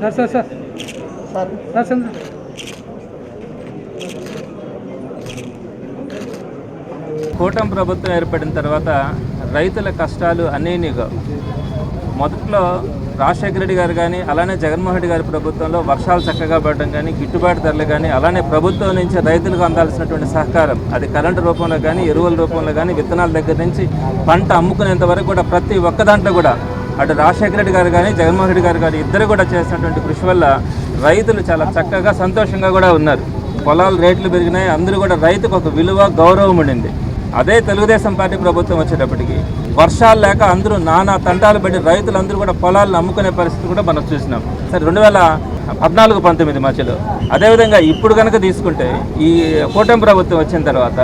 Sir sir sir. Sir. Sir Chandra కూటమి ప్రభుత్వం ఏర్పడిన తర్వాత రైతుల కష్టాలు అనేనిగా. మొదట్లో రాజశేఖర రెడ్డి గారు కానీ అలానే జగన్మోహన్ రెడ్డి గారి ప్రభుత్వంలో వర్షాలు చక్కగా పడడం కానీ గిట్టుబాటు ధరలు కానీ అలానే ప్రభుత్వం నుంచి రైతులకు అందాల్సినటువంటి సహకారం. అది కరెంటు రూపంలో కానీ ఎరువుల రూపంలో కానీ విత్తనాల దగ్గర నుంచి పంట అమ్ముకునేంత వరకు కూడా ప్రతి ఒక్క దాంట్లో కూడా అటు రాజశేఖర రెడ్డి గారు కానీ జగన్మోహన్ రెడ్డి గారు కానీ ఇద్దరు కూడా చేసినటువంటి కృషి వల్ల రైతులు చాలా చక్కగా సంతోషంగా కూడా ఉన్నారు. పొలాలు రేట్లు పెరిగినాయి. అందరూ కూడా రైతుకు ఒక విలువ గౌరవం ఉండింది. అదే తెలుగుదేశం పార్టీ ప్రభుత్వం వచ్చేటప్పటికి వర్షాలు లేక అందరూ నానా తంటాలు పడి రైతులందరూ కూడా పొలాలను అమ్ముకునే పరిస్థితి కూడా మనం చూసినాం. సరే రెండు వేల పద్నాలుగు పంతొమ్మిది మధ్యలో అదేవిధంగా ఇప్పుడు కనుక తీసుకుంటే ఈ కూటమి ప్రభుత్వం వచ్చిన తర్వాత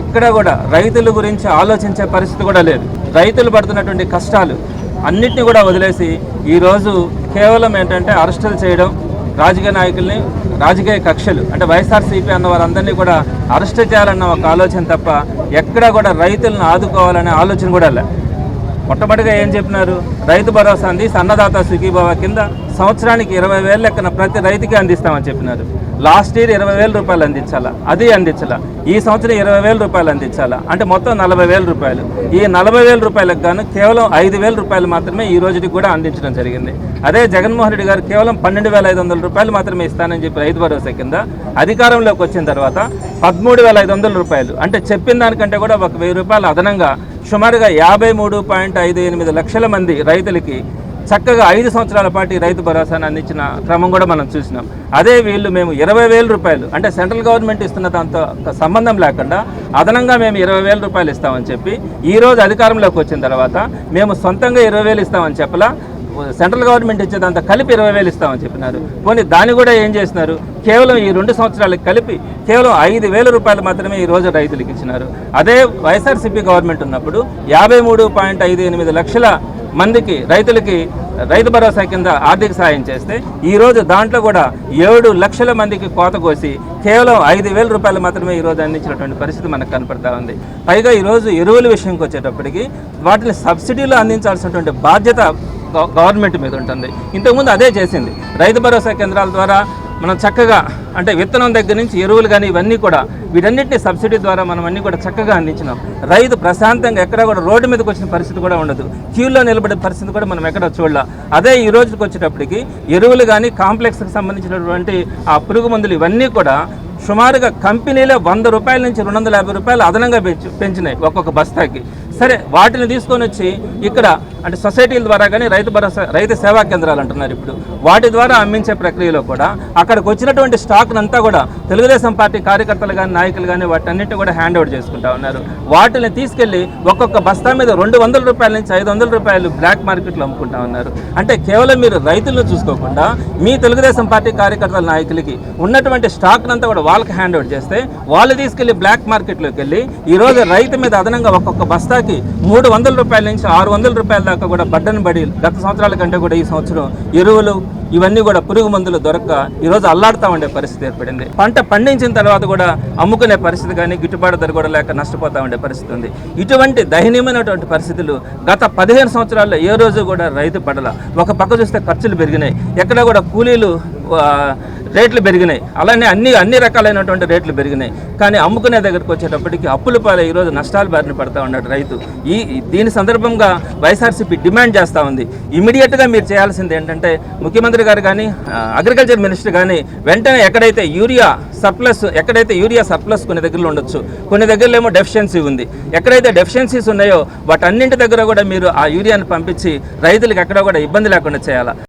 ఎక్కడ కూడా రైతుల గురించి ఆలోచించే పరిస్థితి కూడా లేదు. రైతులు పడుతున్నటువంటి కష్టాలు అన్నిటిని కూడా వదిలేసి ఈరోజు కేవలం ఏంటంటే అరెస్టులు చేయడం రాజకీయ నాయకుల్ని రాజకీయ కక్షలు అంటే వైఎస్ఆర్సీపీ అన్న వారందరినీ కూడా అరెస్ట్ చేయాలన్న ఒక ఆలోచన తప్ప ఎక్కడా కూడా రైతులను ఆదుకోవాలనే ఆలోచన కూడా లే మొట్టమొదటిగా ఏం చెప్పినారు? రైతు భరోసా అంది అన్నదాత సుఖీభావ కింద సంవత్సరానికి ఇరవై వేల లెక్కన ప్రతి రైతుకి అందిస్తామని చెప్పినారు. లాస్ట్ ఇయర్ ఇరవై వేల రూపాయలు అందించాలా? అది అందించాలా. ఈ సంవత్సరం ఇరవై వేల రూపాయలు అందించాలా? అంటే మొత్తం నలభై వేల రూపాయలు. ఈ నలభై వేల రూపాయలకు గాను కేవలం ఐదు వేల రూపాయలు మాత్రమే ఈ రోజుకి కూడా అందించడం జరిగింది. అదే జగన్మోహన్ రెడ్డి గారు కేవలం పన్నెండు వేల ఐదు వందల రూపాయలు మాత్రమే ఇస్తానని చెప్పి రైతు భరోసా కింద అధికారంలోకి వచ్చిన తర్వాత పదమూడు వేల ఐదు వందల రూపాయలు. అంటే చెప్పిన దానికంటే కూడా ఒక వెయ్యి రూపాయలు అదనంగా సుమారుగా యాభై మూడు పాయింట్ ఐదు ఎనిమిది లక్షల మంది రైతులకి చక్కగా ఐదు సంవత్సరాల పాటు రైతు భరోసాను అందించిన క్రమం కూడా మనం చూసినాం. అదే వీళ్ళు మేము ఇరవై వేల రూపాయలు అంటే సెంట్రల్ గవర్నమెంట్ ఇస్తున్న దాంతో సంబంధం లేకుండా అదనంగా మేము ఇరవై వేల రూపాయలు ఇస్తామని చెప్పి ఈ రోజు అధికారంలోకి వచ్చిన తర్వాత మేము సొంతంగా ఇరవై వేలు ఇస్తామని చెప్పలా సెంట్రల్ గవర్నమెంట్ ఇచ్చేదంతా కలిపి ఇరవై వేలు ఇస్తామని చెప్పినారు. పోనీ దాన్ని కూడా ఏం చేసినారు? కేవలం ఈ రెండు సంవత్సరాలకు కలిపి కేవలం ఐదు వేల రూపాయలు మాత్రమే ఈ రోజు రైతులకు ఇచ్చినారు. అదే వైఎస్ఆర్సీపీ గవర్నమెంట్ ఉన్నప్పుడు యాభై మూడు పాయింట్ ఐదు ఎనిమిది లక్షల మందికి రైతులకి రైతు భరోసా కింద ఆర్థిక సాయం చేస్తే ఈ రోజు దాంట్లో కూడా ఏడు లక్షల మందికి కోత కోసి కేవలం ఐదు వేల రూపాయలు మాత్రమే ఈ రోజు అందించినటువంటి పరిస్థితి మనకు కనపడతా ఉంది. పైగా ఈరోజు ఎరువుల విషయంకి వచ్చేటప్పటికి వాటిని సబ్సిడీలో అందించాల్సినటువంటి బాధ్యత గవర్నమెంట్ మీద ఉంటుంది. ఇంతకుముందు అదే చేసింది. రైతు భరోసా కేంద్రాల ద్వారా మనం చక్కగా అంటే విత్తనం దగ్గర నుంచి ఎరువులు కానీ ఇవన్నీ కూడా వీటన్నిటిని సబ్సిడీ ద్వారా మనం అన్నీ కూడా చక్కగా అందించినాం. రైతు ప్రశాంతంగా ఎక్కడ కూడా రోడ్డు మీదకి వచ్చిన పరిస్థితి కూడా ఉండదు. క్యూలో నిలబడే పరిస్థితి కూడా మనం ఎక్కడ చూడాల. అదే ఈ రోజుకి వచ్చేటప్పటికి ఎరువులు కానీ కాంప్లెక్స్కి సంబంధించినటువంటి ఆ పురుగు మందులు ఇవన్నీ కూడా సుమారుగా కంపెనీలే వంద రూపాయల నుంచి రెండు వందల యాభై రూపాయలు అదనంగా పెంచు పెంచినాయి ఒక్కొక్క బస్తాకి. సరే వాటిని తీసుకొని వచ్చి ఇక్కడ అంటే సొసైటీల ద్వారా కానీ రైతు భరోసా రైతు సేవా కేంద్రాలు అంటున్నారు ఇప్పుడు. వాటి ద్వారా అమ్మించే ప్రక్రియలో కూడా అక్కడికి వచ్చినటువంటి స్టాక్నంతా కూడా తెలుగుదేశం పార్టీ కార్యకర్తలు కానీ నాయకులు కానీ వాటన్నిటి కూడా హ్యాండ్ ఓవర్ చేసుకుంటా ఉన్నారు. వాటిని తీసుకెళ్ళి ఒక్కొక్క బస్తా మీద రెండు వందల రూపాయల నుంచి ఐదు వందల రూపాయలు బ్లాక్ మార్కెట్లో అమ్ముకుంటా ఉన్నారు. అంటే కేవలం మీరు రైతులను చూసుకోకుండా మీ తెలుగుదేశం పార్టీ కార్యకర్తల నాయకులకి ఉన్నటువంటి స్టాక్నంతా కూడా వాళ్ళకి హ్యాండ్ ఓవర్ చేస్తే వాళ్ళు తీసుకెళ్ళి బ్లాక్ మార్కెట్లోకి వెళ్ళి ఈరోజు రైతు మీద అదనంగా ఒక్కొక్క బస్తాకి మూడు వందల రూపాయల నుంచి ఆరు వందల రూపాయల దాకా కూడా బడ్డను బడి గత సంవత్సరాల కంటే కూడా ఈ సంవత్సరం ఎరువులు ఇవన్నీ కూడా పురుగు మందులు దొరక్క ఈరోజు అల్లాడుతూ ఉండే పరిస్థితి ఏర్పడింది. పంట పండించిన తర్వాత కూడా అమ్ముకునే పరిస్థితి కానీ గిట్టుబాటు ధర కూడా లేక నష్టపోతూ ఉండే పరిస్థితి ఉంది. ఇటువంటి దయనీయమైనటువంటి పరిస్థితులు గత పదిహేను సంవత్సరాల్లో ఏ రోజు కూడా రైతు పడల. ఒక పక్క చూస్తే ఖర్చులు పెరిగినాయి. ఎక్కడ కూడా కూలీలు రేట్లు పెరిగినాయి. అలానే అన్ని అన్ని రకాలైనటువంటి రేట్లు పెరిగినాయి. కానీ అమ్ముకునే దగ్గరికి వచ్చేటప్పటికి అప్పుల పాలై ఈరోజు నష్టాలు బారిన పడతా ఉన్నాడు రైతు. ఈ దీని సందర్భంగా వైఎస్ఆర్సీపీ డిమాండ్ చేస్తూ ఉంది. ఇమీడియట్గా మీరు చేయాల్సింది ఏంటంటే ముఖ్యమంత్రి గారు కానీ అగ్రికల్చర్ మినిస్టర్ కానీ వెంటనే ఎక్కడైతే యూరియా సర్ప్లస్ ఎక్కడైతే యూరియా సర్ప్లస్ కొన్ని దగ్గరలో ఉండొచ్చు. కొన్ని దగ్గరలో ఏమో డెఫిషియన్సీ ఉంది. ఎక్కడైతే డెఫిషియన్సీస్ ఉన్నాయో వాటన్నింటి దగ్గర కూడా మీరు ఆ యూరియాను పంపించి రైతులకు ఎక్కడ కూడా ఇబ్బంది లేకుండా చేయాలి?